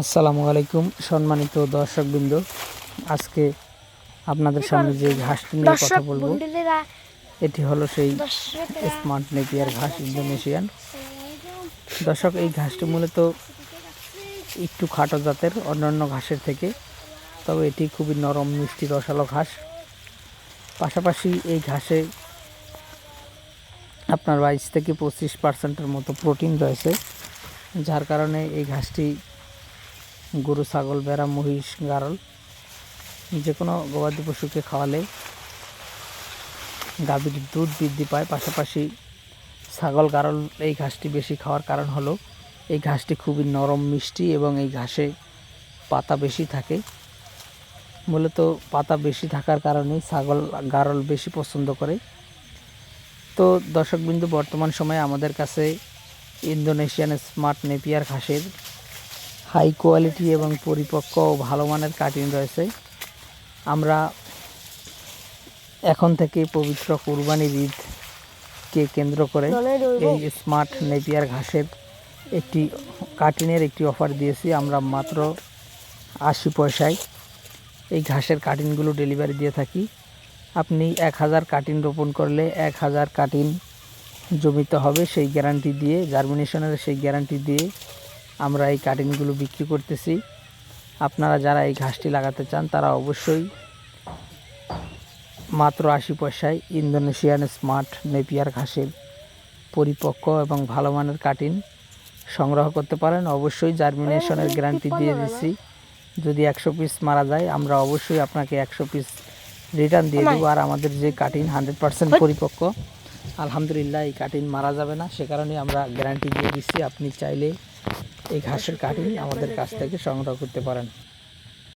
আসসালামু আলাইকুম সম্মানিত দর্শকবৃন্দ। আজকে আপনাদের সামনে যে ঘাসটি নিয়ে কথা বলব এটি হলো সেই স্মার্ট নেপিয়ার ঘাস ইন্দোনেশিয়ান। দর্শক এই ঘাসটি মূলত একটু খাটো জাতের অন্যান্য ঘাসের থেকে তবে এটি খুবই নরম মিষ্টি রসালো ঘাস। পাশাপাশি এই ঘাসে আপনার বাইশ থেকে পঁচিশ পার্সেন্টের মতো প্রোটিন রয়েছে যার কারণে এই ঘাসটি গরু, ছাগল বেড়া মহিষ, গারল, যে কোনো গবাদি পশুকে খাওয়ালে গাভীর দুধ বৃদ্ধি পায়। পাশাপাশি ছাগল, গারল এই ঘাসটি বেশি খাওয়ার কারণ হলো এই ঘাসটি খুবই নরম, মিষ্টি এবং এই ঘাসে পাতা বেশি থাকে। মূলত পাতা বেশি থাকার কারণে ছাগল, গারল বেশি পছন্দ করে। তো দর্শকবিন্দু, বর্তমান সময়ে আমাদের কাছে ইন্দোনেশিয়ান স্মার্ট নেপিয়ার ঘাসের হাই কোয়ালিটি এবং পরিপক্ক ও ভালো মানের কাটিং রয়েছে। আমরা এখন থেকে পবিত্র কুরবানির ঈদকে কেন্দ্র করে এই স্মার্ট নেপিয়ার ঘাসের একটি কাটিনের একটি অফার দিয়েছি। আমরা মাত্র আশি পয়সায় এই ঘাসের কাটিনগুলো ডেলিভারি দিয়ে থাকি। আপনি এক হাজার কাটিন রোপণ করলে এক হাজার কাটিন জমিতে হবে সেই গ্যারান্টি দিয়ে জার্মিনেশনের সেই গ্যারান্টি দিয়ে আমরা এই কাটিংগুলো বিক্রি করতেছি। আপনারা যারা এই ঘাসটি লাগাতে চান তারা অবশ্যই মাত্র আশি পয়সায় ইন্দোনেশিয়ান স্মার্ট নেপিয়ার ঘাসের পরিপক্ক এবং ভালো মানের কাটিন সংগ্রহ করতে পারেন। অবশ্যই জার্মিনেশনের গ্যারান্টি দিয়ে দিচ্ছি যদি একশো পিস মারা যায় আমরা অবশ্যই আপনাকে একশো পিস রিটার্ন দিয়ে দেবো। আর আমাদের যে কাটিন হান্ড্রেড পার্সেন্ট পরিপক্ক আলহামদুলিল্লাহ এই কাটিন মারা যাবে না। সে কারণে আমরা গ্যারান্টি দিয়ে দিচ্ছি আপনি চাইলে এই ঘাসের কাটিং আমাদের কাছ থেকে সংগ্রহ করতে পারেন।